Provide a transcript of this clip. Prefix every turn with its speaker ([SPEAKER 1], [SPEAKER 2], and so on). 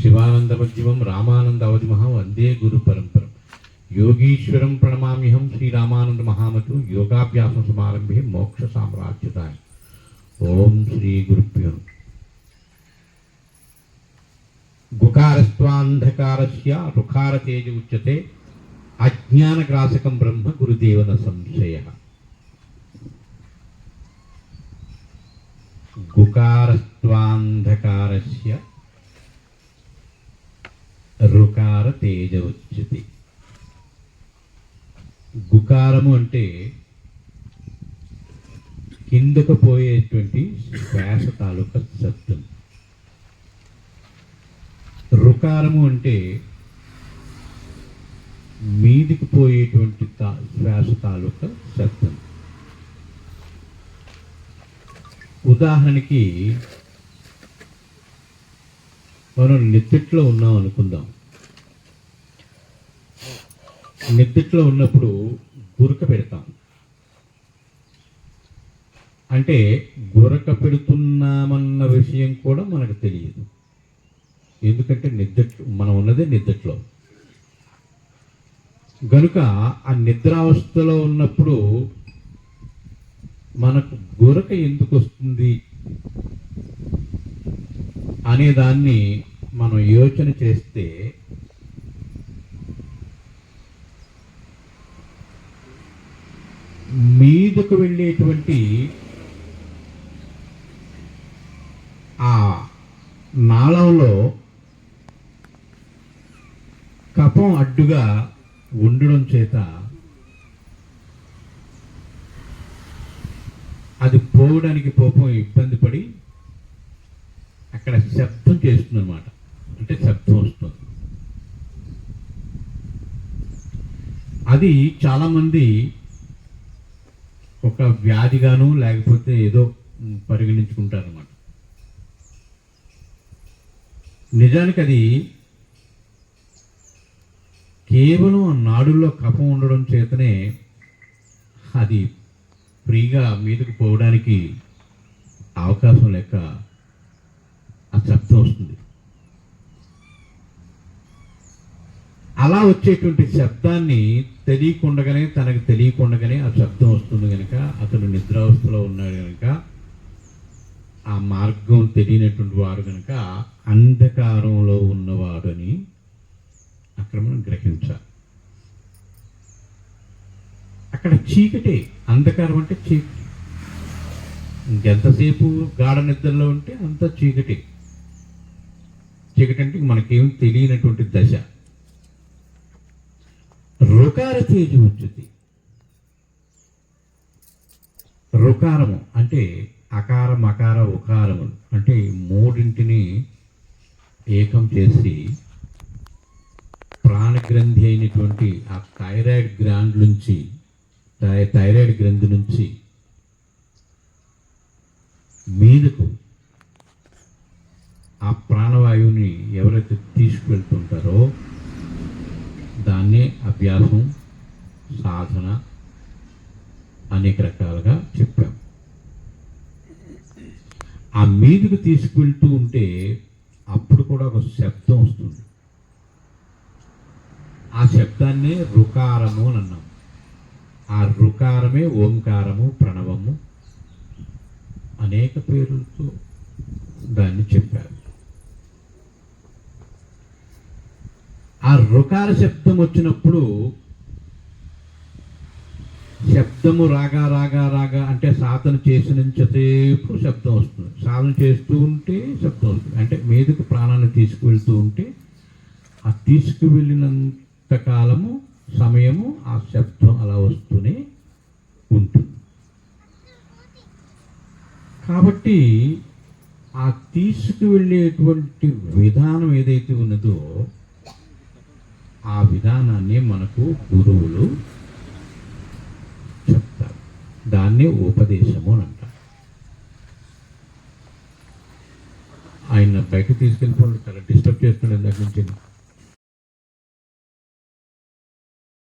[SPEAKER 1] శివానందమధ్యమం రామానంద అవధిమహం వందే గురు పరంపరం యోగీశ్వరం ప్రణమామ్యహం శ్రీరామానంద మహామతు యోగాభ్యాసం సమారంభే మోక్ష సామ్రాజ్యతాయ ఓం శ్రీ గురుభ్యం గుకారస్వాంధకారస్య రుకారతేజ ఉచ్యతే అజ్ఞానగ్రాసకం బ్రహ్మ గురుదేవన సంశయ గుకారస్వాంధకారస్య రుకార తేజ ఉచ్యతే. గుకారము అంటే కిందకు పోయేటువంటి శ్వాస తాలూకా శబ్దం. రుకారము అంటే మీదికి పోయేటువంటి తా శ్వాస తాలూకా శబ్దం. ఉదాహరణకి మనం నిద్రలో ఉన్నాం అనుకుందాం. నిద్రలో ఉన్నప్పుడు గురక పెడతాం. అంటే గురక పెడుతున్నామన్న విషయం కూడా మనకు తెలియదు. ఎందుకంటే నిద్ర మనం ఉన్నదే నిద్రలో. గనుక ఆ నిద్రావస్థలో ఉన్నప్పుడు మనకు గురక ఎందుకు వస్తుంది? అనేదాన్ని మనం యోచన చేస్తే మీదకు వెళ్ళేటువంటి ఆ నాళంలో కపం అడ్డుగా ఉండడం చేత అది పోవడానికి పోపం ఇబ్బంది పడి అక్కడ శబ్దం చేస్తుంది అనమాట అంటే శబ్దం వస్తుంది. అది చాలామంది ఒక వ్యాధిగాను లేకపోతే ఏదో పరిగణించుకుంటారన్నమాట. నిజానికి అది కేవలం నాడుల్లో కఫం ఉండడం చేతనే అది ఫ్రీగా మీదకు పోవడానికి అవకాశం లేక శబ్దం వస్తుంది. అలా వచ్చేటువంటి శబ్దాన్ని తెలియకుండగానే తనకు తెలియకుండగానే ఆ శబ్దం వస్తుంది కనుక అతను నిద్రావస్థలో ఉన్నాడు కనుక ఆ మార్గం తెలియనటువంటి వారు కనుక అంధకారంలో ఉన్నవాడు అని అక్కడ మనం గ్రహించాలి. అక్కడ చీకటే అంధకారం అంటే చీకటి. ఇంకెంతసేపు గాఢ నిద్రలో ఉంటే అంత చీకటి. చీకటి అంటే మనకేం తెలియనటువంటి దశ. రుకార తేజు వచ్చుది రుకారము అంటే అకారం అకార ఉకారము. అంటే మూడింటిని ఏకం చేసి ప్రాణగ్రంథి అయినటువంటి ఆ థైరాయిడ్ గ్రాండ్ నుంచి థైరాయిడ్ గ్రంథి నుంచి మీదకు ఆ ప్రాణవాయువుని ఎవరైతే తీసుకువెళ్తుంటారో దాన్నే అభ్యాసం సాధన అనేక రకాలుగా చెప్పాం. ఆ మీదకు తీసుకువెళ్తూ ఉంటే అప్పుడు కూడా ఒక శబ్దం వస్తుంది. ఆ శబ్దాన్నే రుకారము అని అన్నాం. ఆ రుకారమే ఓంకారము ప్రణవము అనేక పేర్లతో దాన్ని చెప్పారు. ఆ రుకార శబ్దం వచ్చినప్పుడు శబ్దము రాగా రాగా రాగా అంటే సాధన చేసినంతసేపు శబ్దం వస్తుంది. సాధన చేస్తూ ఉంటే శబ్దం వస్తుంది. అంటే మీదకు ప్రాణాన్ని తీసుకువెళ్తూ ఉంటే ఆ తీసుకువెళ్ళినంత కాలము సమయము ఆ శబ్దం అలా వస్తూనే ఉంటుంది. కాబట్టి ఆ తీసుకువెళ్ళేటువంటి విధానం ఏదైతే ఉన్నదో ఆ విధానాన్ని మనకు గురువులు చెప్తారు. దాన్ని ఉపదేశము అని అంటారు. ఆయన బయటకు తీసుకెళ్ళిపోవడం చాలా డిస్టర్బ్ చేస్తున్నాడు దగ్గర నుంచి